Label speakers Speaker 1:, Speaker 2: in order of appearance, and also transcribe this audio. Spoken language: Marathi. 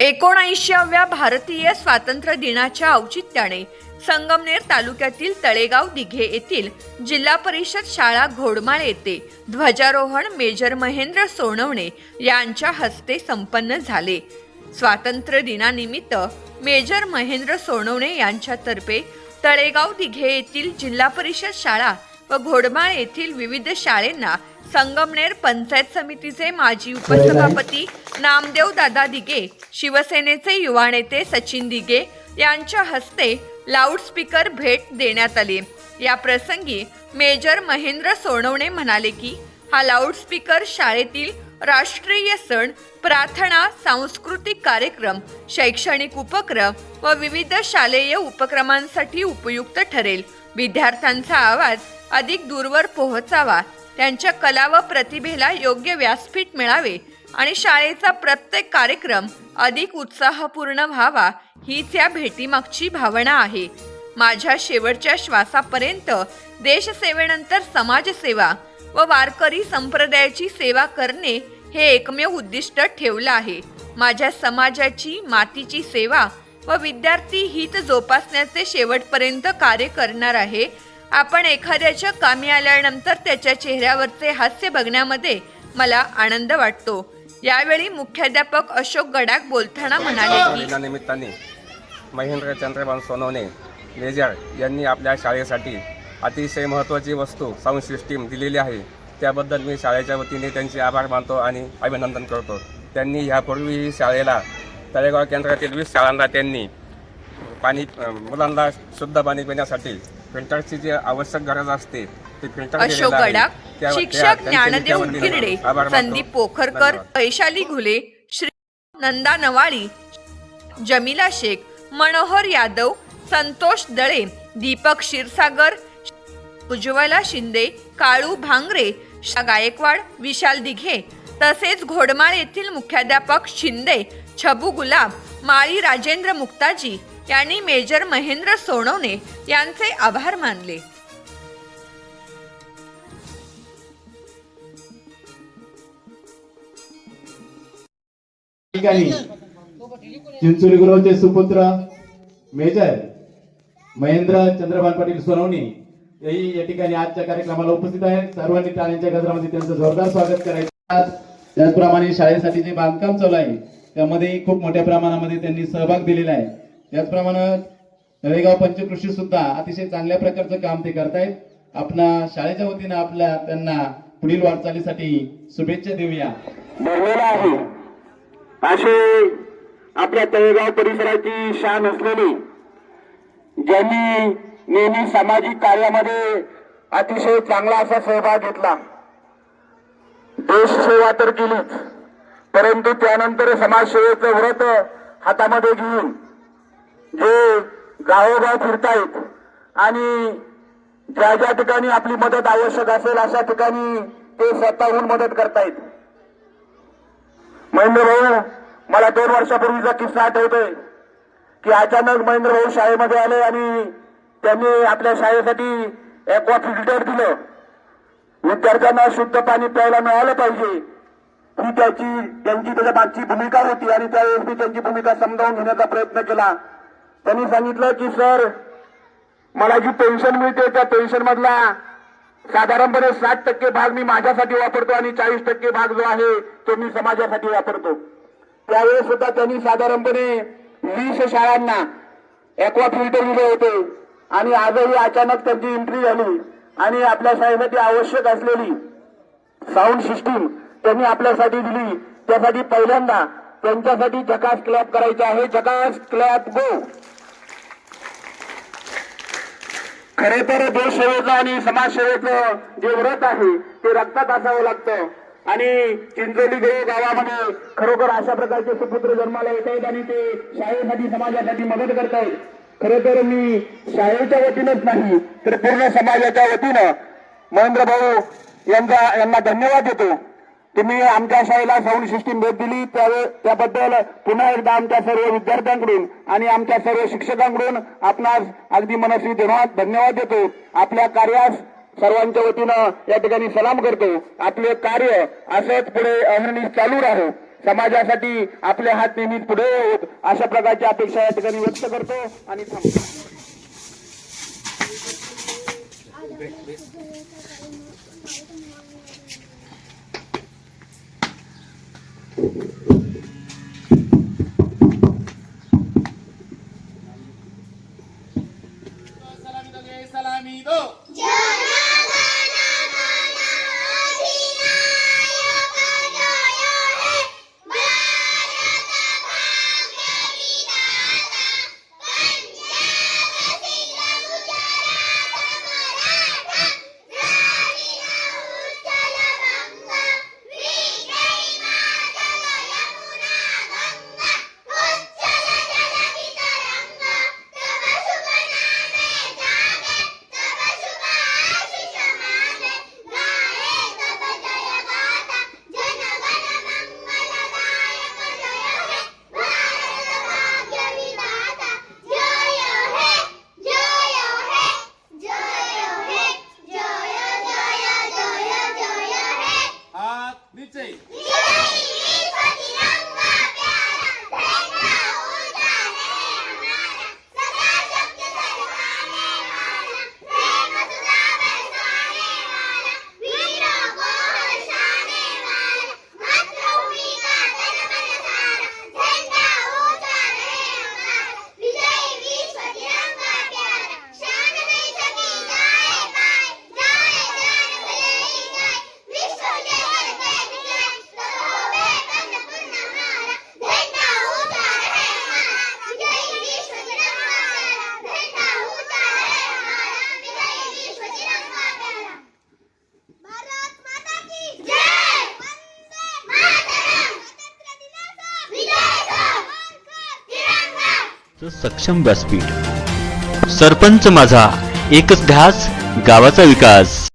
Speaker 1: एकोणऐंशीव्या भारतीय स्वातंत्र्य दिनाच्या औचित्याने संगमनेर तालुक्यातील तळेगाव दिघे येथील जिल्हा परिषद शाळा घोडमाळ येथे ध्वजारोहण मेजर महेंद्र सोनवणे यांच्या हस्ते संपन्न झाले. स्वातंत्र्य दिनानिमित्त मेजर महेंद्र सोनवणे यांच्यातर्फे तळेगाव दिघे येथील जिल्हा परिषद शाळा व घोडमाळ येथील विविध शाळेंना संगमनेर पंचायत समितीचे माजी उपसभापती नामदेव दादा दिगे शिवसेनेचे युवा नेते सचिन दिगे यांच्या हस्ते लाऊडस्पीकर भेट देण्यात आली. या प्रसंगी मेजर महेंद्र सोनवणे म्हणाले की हा लाऊडस्पीकर शाळेतील राष्ट्रीय सण प्रार्थना सांस्कृतिक कार्यक्रम शैक्षणिक उपक्रम व विविध शालेय उपक्रमांसाठी उपयुक्त ठरेल. विद्यार्थ्यांचा आवाज अधिक दूरवर पोहोचावा. त्यांच्या कला व प्रतिभेला योग्य व्यासपीठ मिळावे आणि शाळेचा प्रत्येक कार्यक्रम अधिक उत्साहपूर्ण व्हावा हीच या भेटीमागची भावना आहे. माझ्या शेवटच्या श्वासापर्यंत देशसेवेनंतर समाजसेवा व वारकरी संप्रदायाची सेवा करणे हे एकमेव उद्दिष्ट ठेवलं आहे. माझ्या समाजाची मातीची सेवा व विद्यार्थी हित जोपासण्याचे शेवटपर्यंत कार्य करणार आहे आपण एखाद्याच्या कामी आल्यानंतर त्याच्या चेहऱ्यावरचे हास्य बघण्यामध्ये मला आनंद वाटतो. यावेळी मुख्याध्यापक अशोक गडाक बोलताना म्हणाले की
Speaker 2: निमित्ताने महेंद्र चंद्रभान सोनवणे मेजर यांनी आपल्या शाळेसाठी अतिशय महत्त्वाची वस्तू साऊंड सिस्टीम दिलेली आहे. त्याबद्दल मी शाळेच्या वतीने त्यांचे आभार मानतो आणि अभिनंदन करतो. त्यांनी ह्यापूर्वीही शाळेला तळेगाव केंद्रातील वीस शाळांना त्यांनी पाणी मुलांना शुद्ध पाणी पिण्यासाठी फिल्टरची जी आवश्यक गरज असते ते फिल्टर
Speaker 1: अशोक
Speaker 2: आहे. त्या- त्या-
Speaker 1: शिक्षक
Speaker 2: त्यांचे मी त्या
Speaker 1: ज्ञानदेव
Speaker 2: आभार मानतो.
Speaker 1: संदीप पोखरकर
Speaker 2: धन्यवाद.
Speaker 1: वैशाली घुले श्री नंदा नवाळी जमीला शेख मनोहर यादव संतोष दळे दीपक क्षीरसागर उज्ज्वला शिंदे काळू भांगरे शा गायकवाड विशाल दिघे तसेच घोडमाळ येथील मुख्याध्यापक शिंदे छबू गुलाब माळी राजेंद्र मुक्ताजी त्यांनी मेजर महेंद्र सोनवणे यांचे आभार मानले.
Speaker 3: चिंचोली गुरुचे सुपुत्र मेजर महेंद्र चंद्रभान पाटील सोनवणी हेही या ठिकाणी आजच्या कार्यक्रमाला उपस्थित आहेत. सर्वांनी टाळ्यांच्या गजरामध्ये त्यांचं जोरदार स्वागत करायचं. त्याचप्रमाणे शाळेसाठी जे बांधकाम चालू आहे त्यामध्ये खूप मोठ्या प्रमाणामध्ये त्यांनी सहभाग दिलेला आहे. त्याचप्रमाणे तळेगाव पंचकृषी सुद्धा अतिशय चांगल्या प्रकारचं काम ते करतायत. आपल्या शाळेच्या वतीनं आपल्या त्यांना पुढील वाटचालीसाठी शुभेच्छा देऊया.
Speaker 4: भरलेला आहे. असे आपल्या तळेगाव परिसराची शान असलेली ज्यांनी नेहमी सामाजिक कार्यामध्ये अतिशय चांगला असा सहभाग घेतला. देश सेवा तर केलीच परंतु त्यानंतर समाजसेवेचं व्रत हातामध्ये घेऊन जे गावोगाव फिरतायत आणि ज्या ज्या ठिकाणी आपली मदत आवश्यक असेल अशा ठिकाणी ते स्वतःहून मदत करतायत. महेंद्र भाऊ मला दोन वर्षापूर्वीचा किस्सा आठवतोय की अचानक महेंद्र भाऊ शाळेमध्ये आले आणि त्यांनी आपल्या शाळेसाठी एक्वा फिल्टर दिलं. विद्यार्थ्यांना शुद्ध पाणी प्यायला मिळालं पाहिजे. ही त्याची त्यांची त्याच्या मागची भूमिका होती आणि त्यावेळेस मी त्यांची भूमिका समजावून घेण्याचा प्रयत्न केला. त्यांनी सांगितलं की सर मला जी पेन्शन मिळते त्या पेन्शन मधला साधारणपणे साठ टक्के भाग मी माझ्यासाठी वापरतो आणि चाळीस टक्के भाग जो आहे तो मी समाजासाठी वापरतो. त्यावेळेस सुद्धा त्यांनी साधारणपणे वीस शाळांना एक्वा फिल्टर दिले होते. आणि आजही अचानक त्यांची एंट्री झाली. आणि आपल्या शाळेसाठी आवश्यक असलेली साऊंड सिस्टीम त्यांनी आपल्यासाठी दिली. त्यासाठी पहिल्यांदा त्यांच्यासाठी जकास क्लॅप करायचे आहे. जकास क्लॅप गो खरे तर देशसेवेचं आणि समाजसेवेचं जे व्रत आहे ते रक्तात असावं लागतं. आणि चिंचोली देव गावामध्ये खरोखर अशा प्रकारचे सुपुत्र जन्माला येत आहेत आणि ते शाळेसाठी समाजासाठी मदत करतायत खरं तर मी शाळेच्या वतीनंच नाही तर पूर्ण समाजाच्या वतीनं महेंद्र भाऊ यांचा यांना धन्यवाद देतो. तुम्ही आमच्या शाळेला साऊंड सिस्टीम भेट दिली. त्यावे त्याबद्दल पुन्हा एकदा आमच्या सर्व विद्यार्थ्यांकडून आणि आमच्या सर्व शिक्षकांकडून आपणास अगदी मनस्वी धन्यवाद धन्यवाद देतो. आपल्या कार्यास सर्वांच्या वतीनं या ठिकाणी सलाम करतो. आपले कार्य असंच पुढे अहर्निश चालू राहो. समाजासाठी आपले हात नेहमी पुढे होत. अशा प्रकारची अपेक्षा या ठिकाणी व्यक्त करतो आणि थांबतो.
Speaker 5: Salamido. सक्षम व्यासपीठ. सरपंच माझा एकच ध्यास गावाचा विकास.